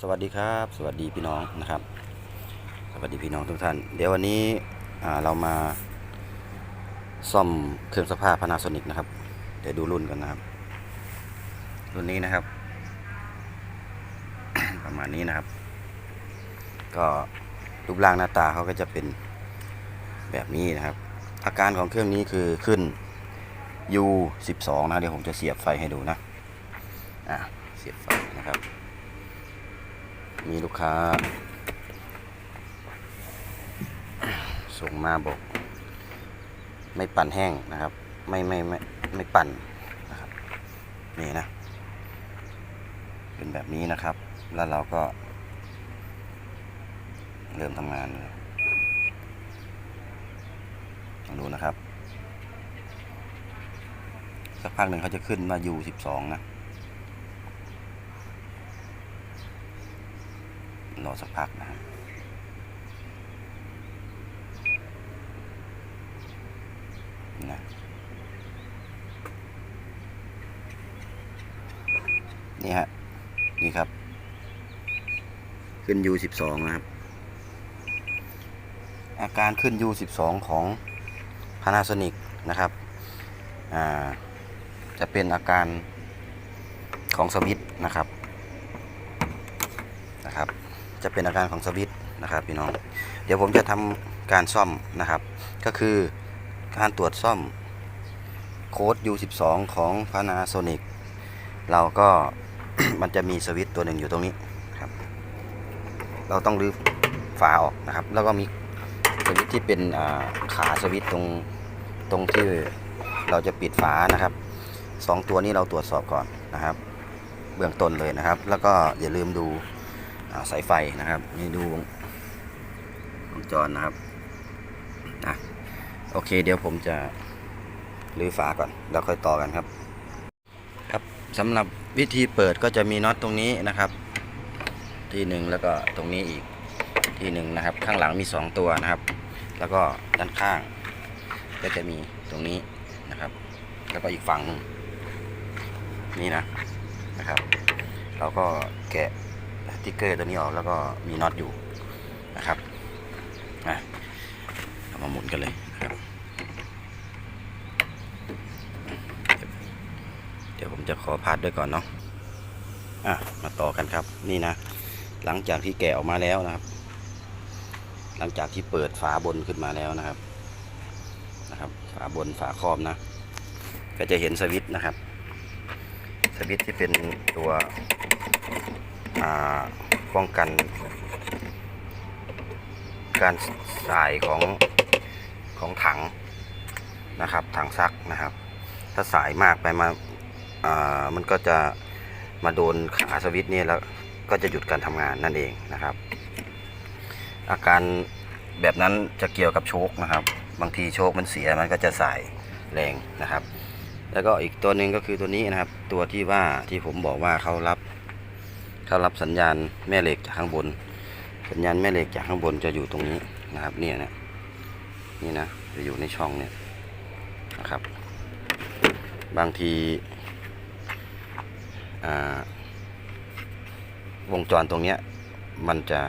สวัสดีครับ สวัสดีพี่น้องนะครับ สวัสดีพี่น้องทุกท่าน เดี๋ยววันนี้เรามาซ่อมเครื่องสภาพ Panasonic นะครับ เดี๋ยวดูรุ่นกันนะครับ รุ่นนี้นะครับ ประมาณนี้นะครับ ก็รูปร่างหน้าตาเขาก็จะเป็นแบบนี้นะครับ อาการของเครื่องนี้คือขึ้น U12 นะเดี๋ยวผมจะเสียบไฟให้ดูนะอะเสียบไฟนะครับ มีลูกค้า ส่งมาบอก ไม่ปั่นแห้งนะครับ ไม่ไม่ไม่ไม่ปั่นนะครับ นี่นะ เป็นแบบนี้นะครับ แล้วเราก็ เริ่มทำงานเลยลองดูนะครับ สักพักหนึ่งเขาจะขึ้นมา U12 นะ รอสักพักนะนะนี่ฮะ นี่ครับ ขึ้น U12 นะครับ อาการขึ้น U12 ของ Panasonic นะครับ จะเป็นอาการของสวิตนะครับนะครับ จะเป็นอาการของสวิตช์นะครับพี่น้อง เดี๋ยวผมจะทำการซ่อมนะครับ ก็คือการตรวจซ่อมโค้ด U12 ของ Panasonic เราก็ มันจะมีสวิตตัวหนึ่งอยู่ตรงนี้ครับ เราต้องรื้อฝาออกนะครับ แล้วก็มีสวิตที่เป็นขาสวิตตรงตรงที่เราจะปิดฝานะครับสองตัวนี้เราตรวจสอบก่อนนะครับ เบื้องต้นเลยนะครับ แล้วก็อย่าลืมดู สายไฟนะครับ นี่ดูวงจรนะครับอะโอเค เดี๋ยวผมจะรื้อฝาก่อน แล้วค่อยต่อกันครับ ครับสำหรับวิธีเปิดก็จะมีน็อตตรงนี้นะครับ ที่หนึ่งแล้วก็ตรงนี้อีกที่หนึ่งนะครับ ข้างหลังมี 2 ตัวนะครับ แล้วก็ด้านข้าง ก็จะมีตรงนี้นะครับ แล้วก็อีกฝั่งนี่นะนะครับ เราก็แกะ ติ๊กเกอร์ตัวนี้ออกแล้วก็มีน็อตอยู่นะครับนะเอามาหมุนกันเลยนะครับ เดี๋ยวผมจะขอพาดด้วยก่อนเนาะอะมาต่อกันครับนี่นะ หลังจากที่แกะออกมาแล้วนะครับ หลังจากที่เปิดฝาบนขึ้นมาแล้วนะครับนะครับ ฝาบนฝาครอบนะ ก็จะเห็นสวิตช์นะครับ สวิตช์ที่เป็นตัว ป้องกัน การสายของของถังนะครับถังซักนะครับ ถ้าสายมากไปมาอ่ามันก็จะมาโดนขาสวิตช์เนี่ยแล้วก็จะหยุดการทำงานนั่นเองนะครับ อาการแบบนั้นจะเกี่ยวกับโชคนะครับ บางทีโชคมันเสียมันก็จะสายแรงนะครับ แล้วก็อีกตัวหนึ่งก็คือตัวนี้นะครับ ตัวที่ว่าที่ผมบอกว่าเขารับ ถ้ารับสัญญาณแม่เหล็กจากข้างบน สัญญาณแม่เหล็กจากข้างบนจะอยู่ตรงนี้นะครับ เนี่ยนะนี่นะจะอยู่ในช่องเนี่ยนะครับ บางทีวงจรตรงเนี้ยมันจะ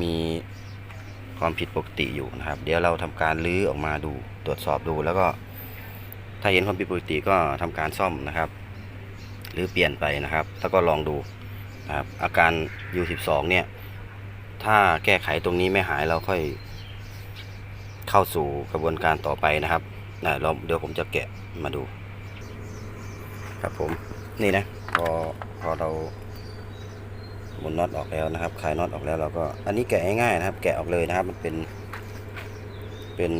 มีความผิดปกติอยู่นะครับ เดี๋ยวเราทำการลื้อออกมาดูตรวจสอบดู แล้วก็ถ้าเห็นความผิดปกติก็ทำการซ่อมนะครับ หรือเปลี่ยนไปนะครับ แล้วก็ลองดู นะครับอาการ U12 เนี่ย ถ้าแก้ไขตรงนี้ไม่หายเราค่อยเข้าสู่กระบวนการต่อไปนะครับนะเราเดี๋ยวผมจะแกะมาดู ครับผมนี่นะ พอพอเราหมุนน็อตออกแล้วนะครับคลายน็อตออกแล้วเราก็ อันนี้แกะง่ายๆนะครับ แกะออกเลยนะครับ มันเป็นเป็น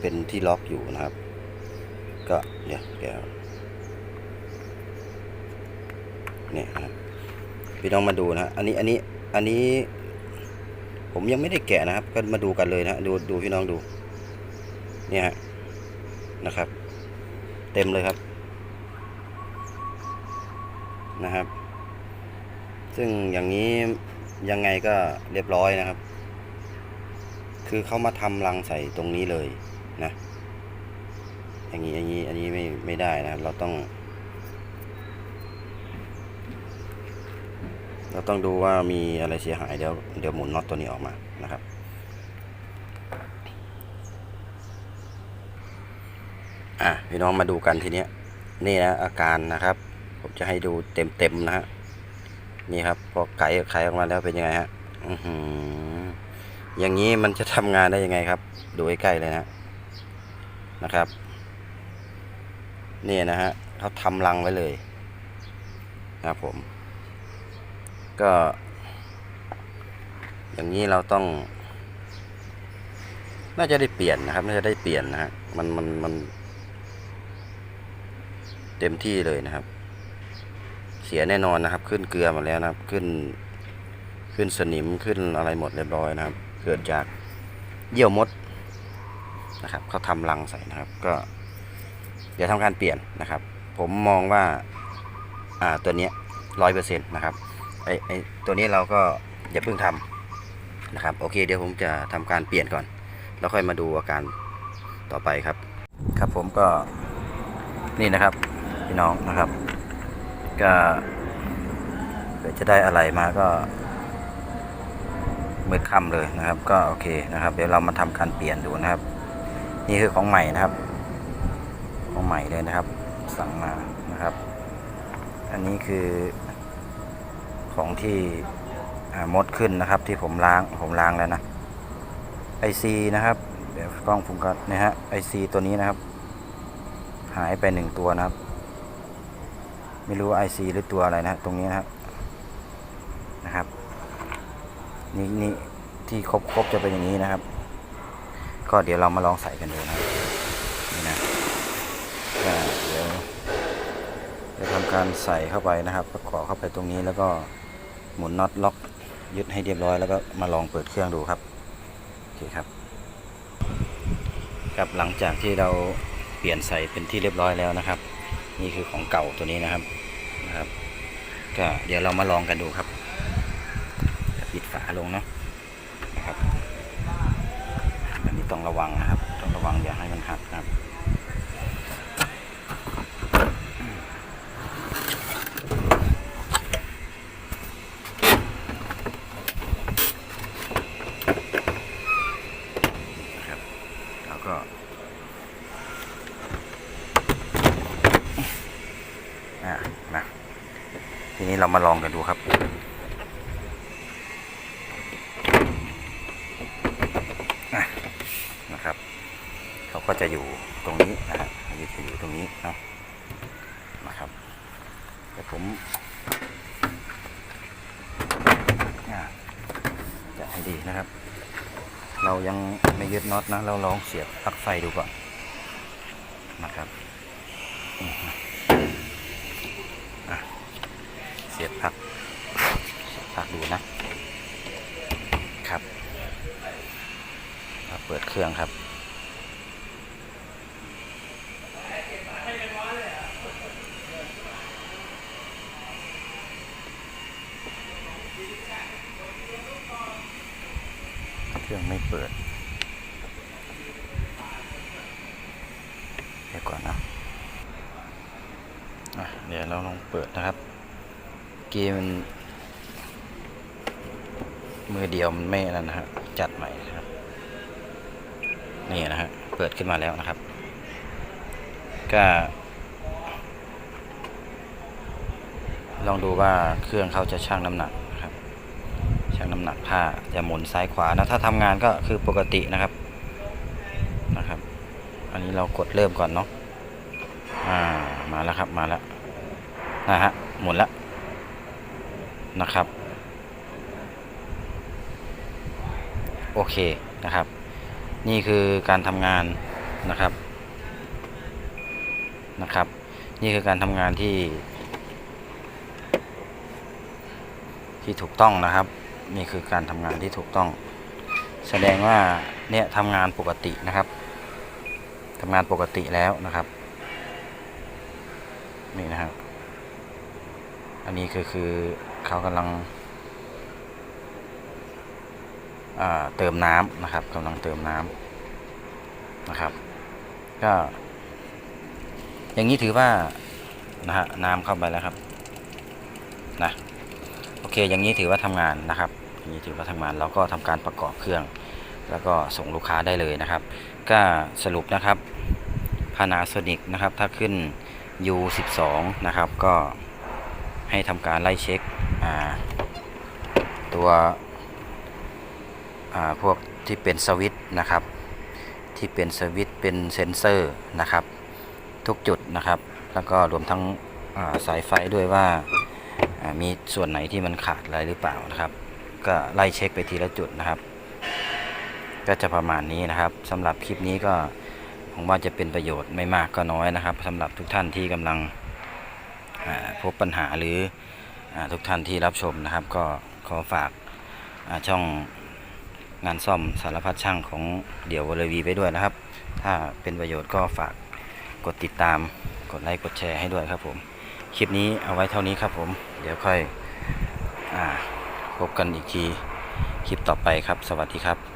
เป็นที่ล็อกอยู่นะครับ ก็เดี๋ยวแกะ เนี่ยครับพี่น้องมาดูนะฮะอันนี้อันนี้อันนี้ ผมยังไม่ได้แกะนะครับ ก็มาดูกันเลยนะดูดูพี่น้องดู เนี่ยฮะนะครับ เต็มเลยครับนะครับ ซึ่งอย่างนี้ยังไงก็เรียบร้อยนะครับ คือเขามาทำรังใส่ตรงนี้เลยนะอย่างนี้อย่างนี้อันนี้ไม่ไม่ได้นะครับเราต้อง เราต้องดูว่ามีอะไรเสียหายเดี๋ยวเดี๋ยวหมุนน็อตตัวนี้ออกมานะครับอะพี่น้องมาดูกันทีเนี้ยนี่นะอาการนะครับ ผมจะให้ดูเต็มเต็มนะฮะนี่ครับพอไขไขออกมาแล้วเป็นยังไงฮะอือหืออย่างนี้มันจะทำงานได้ยังไงครับ ดูใกล้ๆเลยนะนะครับนี่นะฮะเขาทำรังไว้เลยนะครับผม ก็ อย่างนี้เราต้อง น่าจะได้เปลี่ยนนะครับ น่าจะได้เปลี่ยนนะฮะมันมันมัน เต็มที่เลยนะครับ เสียแน่นอนนะครับ ขึ้นเกลือมาแล้วนะครับ ขึ้น ขึ้นสนิมขึ้นอะไรหมดเรียบร้อยนะครับ เกิดจากเยี่ยวมดนะครับเขาทำรังใส่นะครับ ก็เดี๋ยวทำการเปลี่ยนนะครับ ผมมองว่า อ่าตัวเนี้ร้อยเปอร์เซ็นต์นะครับ ไอไอตัวนี้เราก็อย่าเพิ่งทำนะครับโอเคเดี๋ยวผมจะทำการเปลี่ยนก่อน แล้วค่อยมาดูอาการต่อไปครับ ครับผมก็นี่นะครับพี่น้องนะครับ ก็เกิดจะได้อะไรมาก็มืดค่ำเลยนะครับ ก็โอเคนะครับ เดี๋ยวเรามาทำการเปลี่ยนดูนะครับ นี่คือของใหม่นะครับ ของใหม่เลยนะครับ สั่งมานะครับ อันนี้คือ ของที่มดขึ้นนะครับที่ผมล้างผมล้างแล้วนะไอซีนะครับเดี๋ยวกล้องฟุงกัดนะฮะไอซีตัวนี้นะครับ หายไปหนึ่งตัวนะครับ ไม่รู้ว่า IC หรือตัวอะไรนะตรงนี้นะครับนะครับนี่นี่ที่ครบครบจะเป็นอย่างนี้นะครับ ก็เดี๋ยวเรามาลองใส่กันดูนะครับนี่นะเดี๋ยวจะทำการใส่เข้าไปนะครับ ประกอบเข้าไปตรงนี้แล้วก็ หมุนน็อตล็อกยึดให้เรียบร้อยแล้วก็มาลองเปิดเครื่องดูครับโอเคครับครับหลังจากที่เราเปลี่ยนใส่เป็นที่เรียบร้อยแล้วนะครับ นี่คือของเก่าตัวนี้นะครับนะครับ ก็เดี๋ยวเรามาลองกันดูครับปิดฝาลงเนาะนะครับอันนี้ต้องระวังนะครับ ต้องระวังอย่าให้มันหักนะครับนะครับแล้วก็ อ่านะทีนี้เรามาลองกันดูครับนะครับ เขาก็จะอยู่ตรงนี้นะฮะอันนี้จะอยู่ตรงนี้เนาะนะครับแต่ผมจะให้ดีนะครับ เรายังไม่ยึดน็อตนะ เราลองเสียบปลั๊กไฟดูก่อนนะครับอืม เสียบพักพักดูนะครับมาเปิดเครื่องครับเครื่องไม่เปิด เดี๋ยวก่อนนะะเดี๋ยวเราลองเปิดนะครับ กมมัน มือเดียวมันไม่นั่นนะฮะจัดใหม่นะครับ นี่นะฮะเปิดขึ้นมาแล้วนะครับ ก็ลองดูว่าเครื่องเขาจะชั่งน้ำหนักนะครับชั่งน้ำหนักผ้าจะหมุนซ้ายขวานะถ้าทำงานก็คือปกตินะครับนะครับ อันนี้เรากดเริ่มก่อนเนาะอ่ามาแล้วครับมาแล้วนะฮะหมุนแล้ว นะครับ โอเคนะครับ นี่คือการทำงานนะครับนะครับ นี่คือการทำงานที่ ที่ถูกต้องนะครับ นี่คือการทำงานที่ถูกต้อง แสดงว่าเนี่ยทำงานปกตินะครับทำงานปกติแล้วนะครับ นี่นะครับ อันนี้คือคือเขากำลังเติมน้ำนะครับกำลังเติมน้ำนะครับก็อย่างนี้ถือว่านะฮะน้ำเข้าไปแล้วครับนะโอเคอย่างนี้ถือว่าทำงานนะครับอย่างนี้ถือว่าทำงานเราก็ทำการประกอบเครื่อง แล้วก็ส่งลูกค้าได้เลยนะครับ ก็สรุปนะครับ Panasonic นะครับถ้าขึ้น U12 นะครับก็ ให้ทำการไล่เช็คตัวพวกที่เป็นสวิตนะครับ ที่เป็นสวิตเป็นเซนเซอร์นะครับ ทุกจุดนะครับ แล้วก็รวมทั้งาสายไฟด้วยว่าามีส่วนไหนที่มันขาดอะไรหรือเปล่านะครับ ก็ไล่เช็คไปทีละจุดนะครับ ก็จะประมาณนี้นะครับสำหรับคลิปนี้ก็ผมว่าจะเป็นประโยชน์ไม่มากก็น้อยนะครับสำหรับทุกท่านที่กำลัง พบปัญหาหรืออทุกท่านที่รับชมนะครับ ก็ขอฝากาช่องงานซ่อมสารพัดช่างของเดี่ยววลวีไปด้วยนะครับ ถ้าเป็นประโยชน์ก็ฝากกดติดตาม กดไลค์กดแชร์ให้ด้วยครับผม คลิปนี้เอาไว้เท่านี้ครับผม เดี๋ยวค่อยอพบกันอีกทีคลิปต่อไปครับ สวัสดีครับ